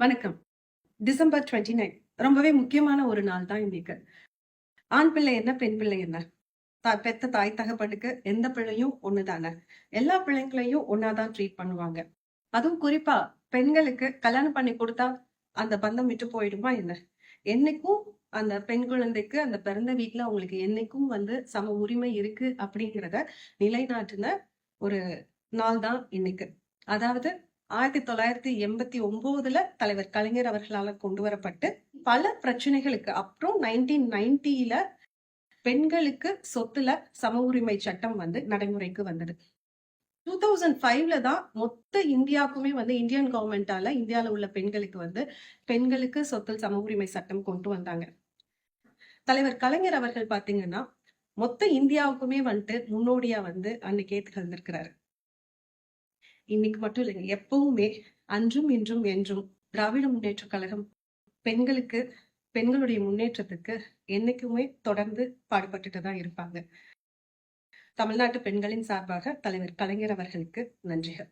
வணக்கம். December twenty nine. ரொம்பவே முக்கியமான ஒரு நாள் தான் இன்னைக்கு. ஆண் பிள்ளை என்ன பெண் பிள்ளை என்ன? பெத்த தாய் தகப்பனுக்கு எந்த பிள்ளையும் ஒண்ணுதானே? எல்லா பிள்ளைங்களையும் ஒன்னாதான் ட்ரீட் பண்ணுவாங்க. அதுவும் குறிப்பா பெண்களுக்கு கல்யாணம் பண்ணி கொடுத்தா அந்த பந்தம் விட்டு போயிடுமா என்ன? என்னைக்கும் அந்த பெண் குழந்தைக்கு அந்த பிறந்த வீட்டுல அவங்களுக்கு என்னைக்கும் வந்து சம உரிமை இருக்கு அப்படிங்கிறத நிலைநாட்டின ஒரு நாள் தான் இன்னைக்கு. அதாவது ஆயிரத்தி தொள்ளாயிரத்தி எண்பத்தி ஒன்பதுல தலைவர் கலைஞர் அவர்களால கொண்டு வரப்பட்டு பல பிரச்சனைகளுக்கு அப்புறம் நைன்டீன் நைன்டில பெண்களுக்கு சொத்துல சம உரிமை சட்டம் வந்து நடைமுறைக்கு வந்தது. டூ தௌசண்ட் ஃபைவ்ல தான் மொத்த இந்தியாவுக்குமே வந்து இந்தியன் கவர்மெண்டால இந்தியால உள்ள பெண்களுக்கு வந்து பெண்களுக்கு சொத்தில் சம உரிமை சட்டம் கொண்டு வந்தாங்க. தலைவர் கலைஞர் அவர்கள் பாத்தீங்கன்னா மொத்த இந்தியாவுக்குமே வந்துட்டு முன்னோடியா வந்து அன்னைக்கே திகழ்ந்திருக்கிறாரு இன்னைக்கு மட்டும் இல்லைங்க எப்பவுமே அன்றும் இன்றும் என்றும் திராவிட முன்னேற்ற கழகம் பெண்களுக்கு பெண்களுடைய முன்னேற்றத்துக்கு என்னைக்குமே தொடர்ந்து பாடுபட்டுட்டு தான் இருப்பாங்க. தமிழ்நாட்டு பெண்களின் சார்பாக தலைவர் கலைஞர் அவர்களுக்கு நன்றிகள்.